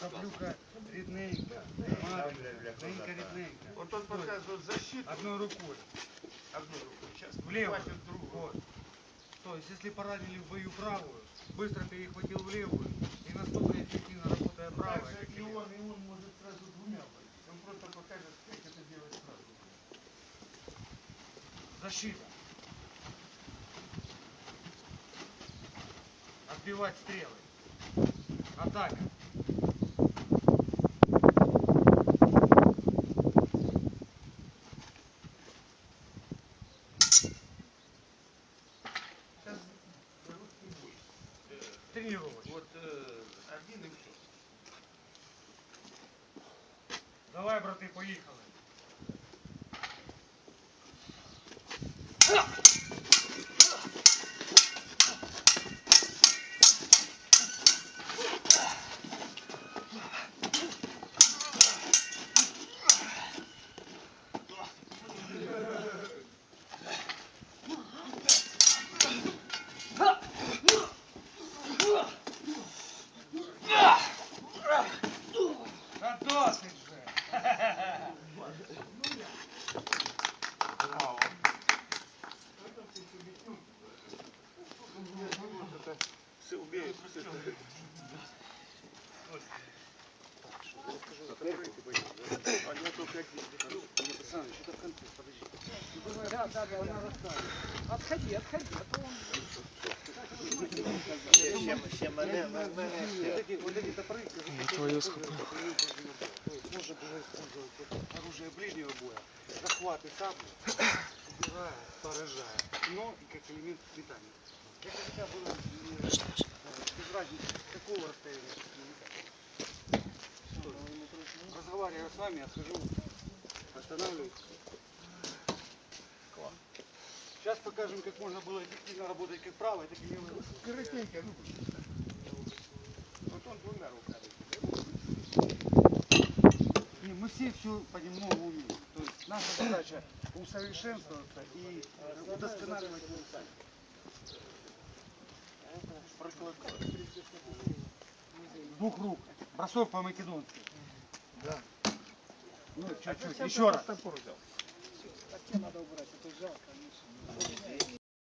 Шаблюка рідненька, маленька, ненька рідненька. Вот он показывает защиту Одной рукой. одной рукой. Сейчас В левую. хватит другой. Вот. То есть, если поранили в бою правую, быстро перехватил в левую, и настолько эффективно работая правая, Также и он, и он может сразу двумя пойти. Он просто покажет, как это делать сразу. Защита. Отбивать стрелы. Атака. Тренировочный. Вот э, один и все. Давай, браты, поїхали. Все убей. Отходи, отходи, а то он... Твою сколько. Можно было использовать оружие ближнего боя, захваты сабли, убирая, поражая, но и как элемент метания. Это всегда было с какого расстояния метать. Разговаривая с вами, отхожу, останавливаюсь. Сейчас покажем, как можно было эффективно работать как правой, так и левой. Коротенько, ну. Вот он двумя руками. Не, мы все все понемногу умеем. То есть наша задача усовершенствоваться и удосконавливать его сами. Двух рук. Бросок по-македонски. Да. Ну, чуть-чуть. Еще раз. Так тебе надо убрать, это жалко.